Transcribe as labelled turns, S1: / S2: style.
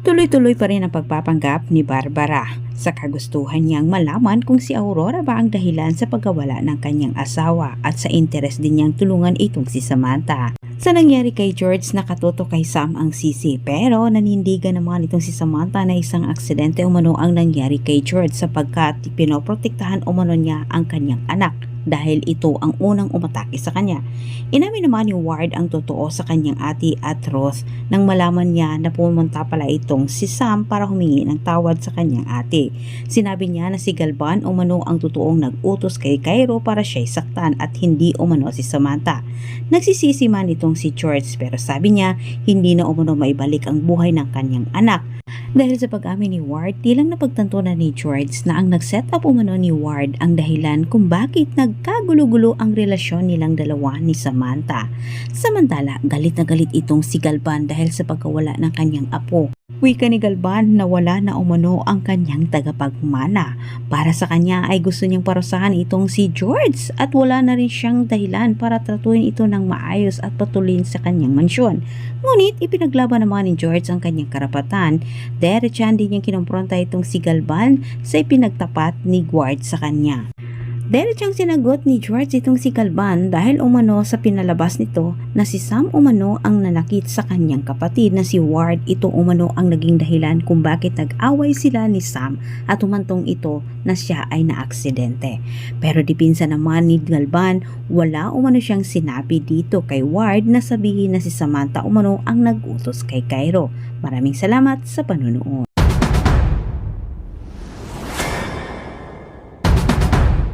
S1: Tuloy-tuloy pa rin ang pagpapanggap ni Barbara sa kagustuhan niyang malaman kung si Aurora ba ang dahilan sa pagkawala ng kanyang asawa at sa interes din niyang tulungan itong si Samantha. Sa nangyari kay George, nakatuto kay Sam ang sisi pero nanindigan naman itong si Samantha na isang aksidente umano ang nangyari kay George sapagkat pinoprotektahan umano niya ang kanyang anak dahil ito ang unang umatake sa kanya. Inamin naman ni Ward ang totoo sa kanyang ate at Roth nang malaman niya na pumunta pala itong si Sam para humingi ng tawad sa kanyang ate. Sinabi niya na si Galban umano ang totoong nag-utos kay Cairo para siya'y saktan at hindi umano si Samantha. Nagsisisi man itong si George pero sabi niya hindi na umano maibalik ang buhay ng kanyang anak dahil sa pag-amin ni Ward, tilang napagtanto na ni George na ang nag-set up umano ni Ward ang dahilan kung bakit nagkagulo-gulo ang relasyon nilang dalawa ni Samantha. Samantala, galit na galit itong si Galban dahil sa pagkawala ng kanyang apo. Wika ni Galban na wala na umano ang kanyang tagapagmana. Para sa kanya ay gusto niyang parusahan itong si George at wala na rin siyang dahilan para tratuhin ito ng maayos at patuloyin sa kanyang mansyon. Ngunit ipinaglaban naman ni George ang kanyang karapatan. Diretsahan din niyang kinumpronta itong si Galban sa ipinagtapat ni Guard sa kanya. Diretsang sinagot ni George itong si Galban dahil umano sa pinalabas nito na si Sam umano ang nanakit sa kanyang kapatid na si Ward ito umano ang naging dahilan kung bakit nag-away sila ni Sam at umantong ito na siya ay naaksidente. Pero dipinsa naman ni Galban, wala umano siyang sinabi dito kay Ward na sabihin na si Samantha umano ang nag-utos kay Cairo. Maraming salamat sa panunood.